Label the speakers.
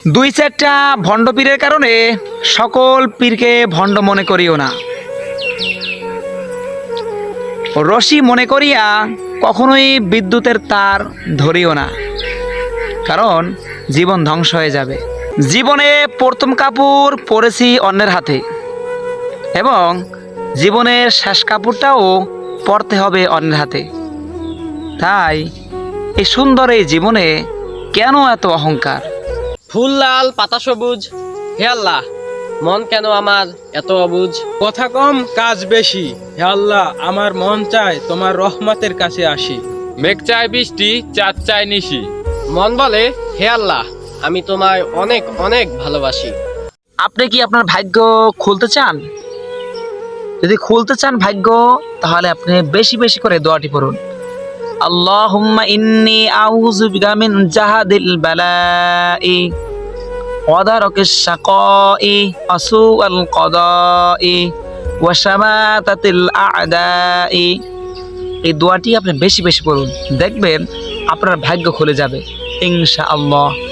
Speaker 1: দুই চারটা ভণ্ড পীরের কারণে সকল পীরকে ভণ্ড মনে করিও না। রশি মনে করিয়া কখনোই বিদ্যুতের তার ধরিও না, কারণ জীবন ধ্বংস হয়ে যাবে। জীবনে প্রথম কাপড় পরেছি অন্যের হাতে, এবং জীবনের শেষ কাপড়টাও পরতে হবে অন্যের হাতে। তাই এই সুন্দর এই জীবনে কেন এত অহংকার?
Speaker 2: ফুল লাল পাতা সবুজ। হে আল্লাহ মন কেন আমার এত অবুজ?
Speaker 3: কথা কম কাজ বেশি। হে আল্লাহ আমার মন চায় তোমার রহমতের কাছে আসি।
Speaker 4: মেঘ চায় বৃষ্টি চাঁদ চায় নিশি।
Speaker 2: মন বলে হে আল্লাহ আমি তোমায় অনেক অনেক ভালোবাসি।
Speaker 1: আপনি কি আপনার ভাগ্য খুলতে চান? যদি খুলতে চান ভাগ্য তাহলে আপনি বেশি বেশি করে দোয়াটি পড়ুন। ইন্নি আ'দাই এই দোয়াটি আপনি বেশি বেশি পড়ুন। দেখবেন আপনার ভাগ্য খুলে যাবে। ইনশাআল্লাহ।